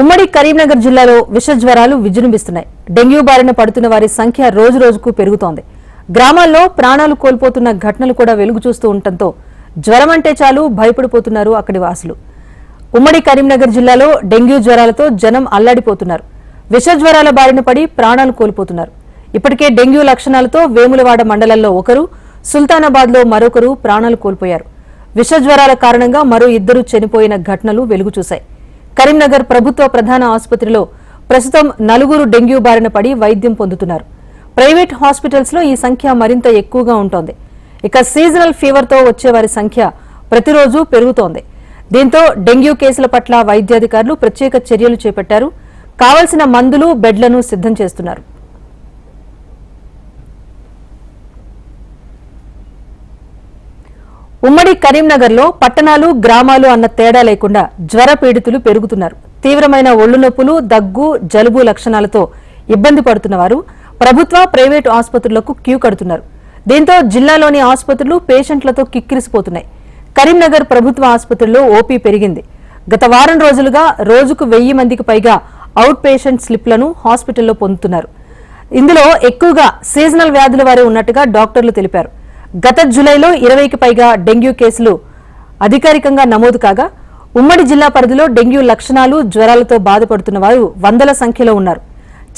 ఉమ్మడి కరీంనగర్ జిల్లాలో విష జ్వరాలు విజృంభిస్తున్నాయి. డెంగ్యూ బారిన పడుతున్న వారి సంఖ్య రోజు రోజుకు పెరుగుతోంది. గ్రామాల్లో ప్రాణాలు కోల్పోతున్న ఘటనలు కూడా వెలుగు చూస్తూ ఉండటంతో జ్వరం అంటే చాలు భయపడిపోతున్నారు అక్కడి వాసులు. ఉమ్మడి కరీంనగర్ జిల్లాలో డెంగ్యూ జ్వరాలతో జనం అల్లాడిపోతున్నారు. విష జ్వరాల బారిన పడి ప్రాణాలు కోల్పోతున్నారు. ఇప్పటికే డెంగ్యూ లక్షణాలతో వేములవాడ మండలంలో ఒకరు సుల్తానాబాద్లో మరొకరు ప్రాణాలు కోల్పోయారు. విష జ్వరాల కారణంగా మరో ఇద్దరు చనిపోయిన ఘటనలు వెలుగు చూశాయి. కరీంనగర్ ప్రభుత్వ ప్రధాన ఆసుపత్రిలో ప్రస్తుతం నలుగురు డెంగ్యూ బారిన పడి వైద్యం పొందుతున్నారు. ప్రైవేట్ హాస్పిటల్స్లో ఈ సంఖ్య మరింత ఎక్కువగా ఉంటోంది. ఇక సీజనల్ ఫీవర్తో వచ్చే వారి సంఖ్య ప్రతిరోజు పెరుగుతోంది. దీంతో డెంగ్యూ కేసుల పట్ల వైద్యాధికారులు ప్రత్యేక చర్యలు చేపట్టారు. కావలసిన మందులు బెడ్లను సిద్ధం చేస్తున్నారు. ఉమ్మడి కరీంనగర్లో పట్టణాలు గ్రామాలు అన్న తేడా లేకుండా జ్వర పీడితులు పెరుగుతున్నారు. తీవ్రమైన ఒళ్ళు నొప్పులు దగ్గు జలుబు లక్షణాలతో ఇబ్బంది పడుతున్న వారు ప్రభుత్వ ప్రైవేటు ఆసుపత్రులకు క్యూ కడుతున్నారు. దీంతో జిల్లాలోని ఆసుపత్రులు పేషెంట్లతో కిక్కిరిసిపోతున్నాయి. కరీంనగర్ ప్రభుత్వ ఆసుపత్రిలో ఓపీ పెరిగింది. గత వారం రోజులుగా రోజుకు వెయ్యి మందికి పైగా అవుట్ పేషెంట్ స్లిప్లను హాస్పిటల్లో పొందుతున్నారు. ఇందులో ఎక్కువగా సీజనల్ వ్యాధుల వారే ఉన్నట్టుగా డాక్టర్లు తెలిపారు. గత జూలైలో ఇరవైకి పైగా డెంగ్యూ కేసులు అధికారికంగా నమోదు కాగా ఉమ్మడి జిల్లా పరిధిలో డెంగ్యూ లక్షణాలు జ్వరాలతో బాధపడుతున్న వారు వందల సంఖ్యలో ఉన్నారు.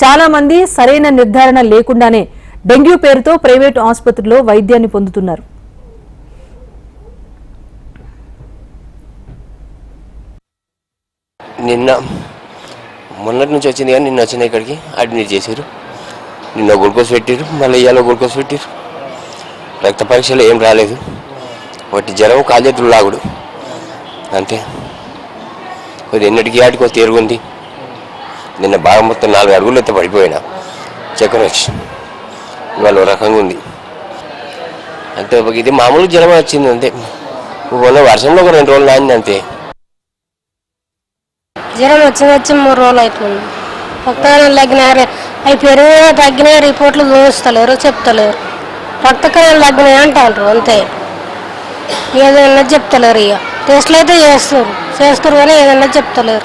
చాలా మంది సరైన నిర్ధారణ లేకుండానే డెంగ్యూ పేరుతో ప్రైవేటు ఆసుపత్రిలో వైద్యాన్ని పొందుతున్నారు. నిన్న మొన్నటి నుంచి వచ్చింది కానీ నిన్న వచ్చింది ఇక్కడికి. అడ్మిట్ చేశారు. నిన్న గ్లూకోజ్ పెట్టారు మళ్ళీ ఇవాళ గ్లూకోజ్ పెట్టారు రక్త పరీక్షలు ఏం రాలేదు. వాటి జ్వరం కాళ్ళెత్తులు లాగుడు. అంతే. కొద్ది ఎన్నటికి ఆటికి ఒక నిన్న బాగా మొత్తం నాలుగు అడుగులు అయితే పడిపోయినా. చక్కెర వచ్చి. ఇవాళ రకంగా ఉంది. అంతే ఒక ఇది మామూలు జ్వరం వచ్చింది అంతే. మొన్న వర్షంలో ఒక రెండు రోజులు నానింది అంతే. జ్వరం వచ్చి వచ్చి మూడు రోజులు అవుతుంది రక్తకణాలు తగ్గినారు. అవి పెరిగినా తగ్గిన రిపోర్ట్లు చూస్తలేరు చెప్తలేరు. రక్తకణాలు తగ్గినాయి అంటారు అంతే. ఏదైనా చెప్తలేరు ఇక. టెస్ట్లు అయితే చేస్తారు. చేస్తారు కానీ ఏదైనా చెప్తలేరు.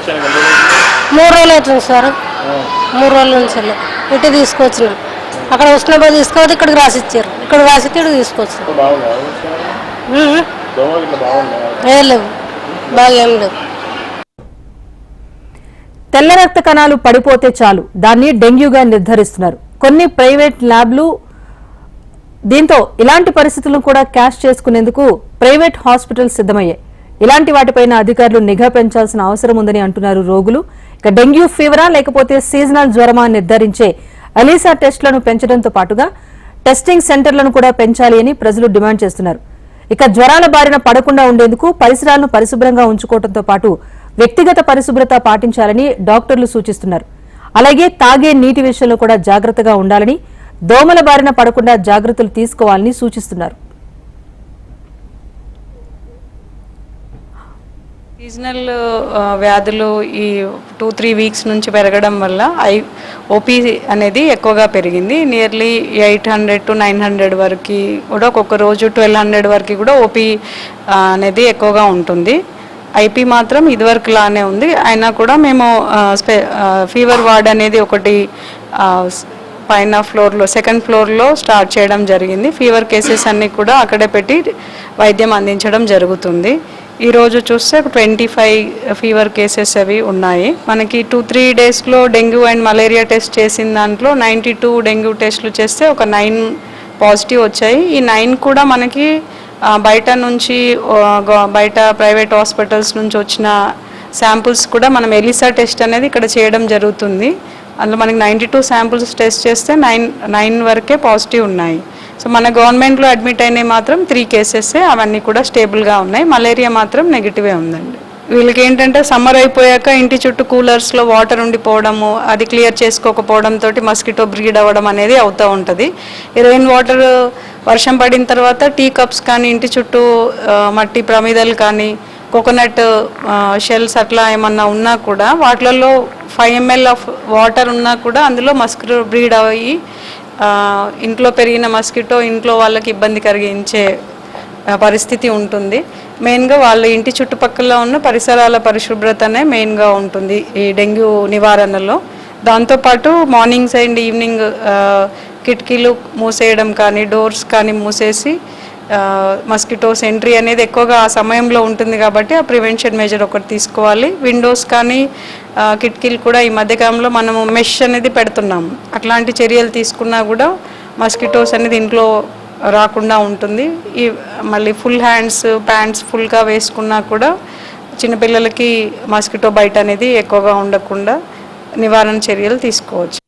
మూడు రోజులు అవుతుంది సార్. మూడు రోజుల నుంచి వెళ్ళి. ఇటు తీసుకొచ్చినాం. అక్కడ ఉష్ణపై తీసుకోవద్దు ఇక్కడికి రాసిచ్చారు. ఇక్కడ రాసిచ్చి ఇక్కడికి తీసుకొచ్చారు. ఉహు. ఏ లేవు. బాగా ఏం లేవు. తెల్ల రక్త కణాలు పడిపోతే చాలు. దాన్ని డెంగ్యూగా నిర్ధారిస్తున్నారు. కొన్ని ప్రైవేట్ ల్యాబ్లు దీంతో ఇలాంటి పరిస్థితులను కూడా క్యాష్ చేసుకునేందుకు ప్రైవేట్ హాస్పిటల్ సిద్ధమయ్యాయి. ఇలాంటి వాటిపైన అధికారులు నిఘా పెంచాల్సిన అవసరం ఉందని అంటున్నారు రోగులు. ఇక డెంగ్యూ ఫీవరా లేకపోతే సీజనల్ జ్వరమా నిర్ధారించే అలీసా టెస్టులను పెంచడంతో పాటుగా టెస్టింగ్ సెంటర్లను కూడా పెంచాలి అని ప్రజలు డిమాండ్ చేస్తున్నారు. ఇక జ్వరాల బారిన పడకుండా ఉండేందుకు పరిసరాలను పరిశుభ్రంగా ఉంచుకోవడంతో పాటు వ్యక్తిగత పరిశుభ్రత పాటించాలని డాక్టర్లు సూచిస్తున్నారు. అలాగే తాగే నీటి విషయంలో కూడా జాగ్రత్తగా ఉండాలని దోమల బారిన పడకుండా జాగ్రత్తలు తీసుకోవాలని సూచిస్తున్నారు. సీజనల్ వ్యాధులు ఈ టూ త్రీ వీక్స్ నుంచి పెరగడం వల్ల ఐ ఓపీ అనేది ఎక్కువగా పెరిగింది. Nearly eight hundred to nine hundred వరకు కూడా ఒక్కొక్క రోజు ట్వెల్వ్ హండ్రెడ్ వరకు కూడా ఓపీ అనేది ఎక్కువగా ఉంటుంది. ఐపీ మాత్రం ఇదివరకు లానే ఉంది. అయినా కూడా మేము స్పె ఫీవర్ వార్డ్ అనేది ఒకటి పైన ఫ్లోర్లో సెకండ్ ఫ్లోర్లో స్టార్ట్ చేయడం జరిగింది. ఫీవర్ కేసెస్ అన్నీ కూడా అక్కడే పెట్టి వైద్యం అందించడం జరుగుతుంది. ఈరోజు చూస్తే ట్వంటీ ఫైవ్ ఫీవర్ కేసెస్ అవి ఉన్నాయి. మనకి టూ త్రీ డేస్లో డెంగ్యూ అండ్ మలేరియా టెస్ట్ చేసిన దాంట్లో నైంటీ టూ డెంగ్యూ టెస్ట్లు చేస్తే ఒక నైన్ పాజిటివ్ వచ్చాయి. ఈ నైన్ కూడా మనకి బయట నుంచి బయట ప్రైవేట్ హాస్పిటల్స్ నుంచి వచ్చిన శాంపుల్స్ కూడా మనం ఎలిసా టెస్ట్ అనేది ఇక్కడ చేయడం జరుగుతుంది. అందులో మనకి నైంటీ టూ శాంపుల్స్ టెస్ట్ చేస్తే నైన్ నైన్ వరకే పాజిటివ్ ఉన్నాయి. సో మన గవర్నమెంట్లో అడ్మిట్ అయినవి మాత్రం త్రీ కేసెస్ అవన్నీ కూడా స్టేబుల్గా ఉన్నాయి. మలేరియా మాత్రం నెగిటివే ఉందండి. వీళ్ళకి ఏంటంటే సమ్మర్ అయిపోయాక ఇంటి చుట్టూ కూలర్స్లో వాటర్ ఉండిపోవడము అది క్లియర్ చేసుకోకపోవడం తోటి మస్కిటో బ్రీడ్ అవ్వడం అనేది అవుతూ ఉంటుంది. రెయిన్ వాటర్ వర్షం పడిన తర్వాత టీ కప్స్ కానీ ఇంటి చుట్టూ మట్టి ప్రమిదలు కానీ కోకోనట్ షెల్స్ అట్లా ఏమన్నా ఉన్నా కూడా వాటిలలో ఫైవ్ ఎంఎల్ ఆఫ్ వాటర్ ఉన్నా కూడా అందులో మస్కిటో బ్రీడ్ అయ్యి ఇంట్లో పెరిగిన మస్కిటో ఇంట్లో వాళ్ళకి ఇబ్బంది కలిగించే పరిస్థితి ఉంటుంది. మెయిన్గా వాళ్ళ ఇంటి చుట్టుపక్కల ఉన్న పరిసరాల పరిశుభ్రతనే మెయిన్గా ఉంటుంది ఈ డెంగ్యూ నివారణలో. దాంతోపాటు మార్నింగ్స్ అండ్ ఈవినింగ్ కిటికీలు మూసేయడం కానీ డోర్స్ కానీ మూసేసి మస్కిటోస్ ఎంట్రీ అనేది ఎక్కువగా ఆ సమయంలో ఉంటుంది కాబట్టి ఆ ప్రివెన్షన్ మెజర్ ఒకటి తీసుకోవాలి. విండోస్ కానీ కిటికీలు కూడా ఈ మధ్యకాలంలో మనము మెష్ అనేది పెడుతున్నాము. అట్లాంటి చర్యలు తీసుకున్నా కూడా మస్కిటోస్ అనేది ఇంట్లో రాకుండా ఉంటుంది. ఈ మళ్ళీ ఫుల్ హ్యాండ్స్ ప్యాంట్స్ ఫుల్గా వేసుకున్నా కూడా చిన్నపిల్లలకి మస్కిటో బయట అనేది ఎక్కువగా ఉండకుండా నివారణ చర్యలు తీసుకోవచ్చు.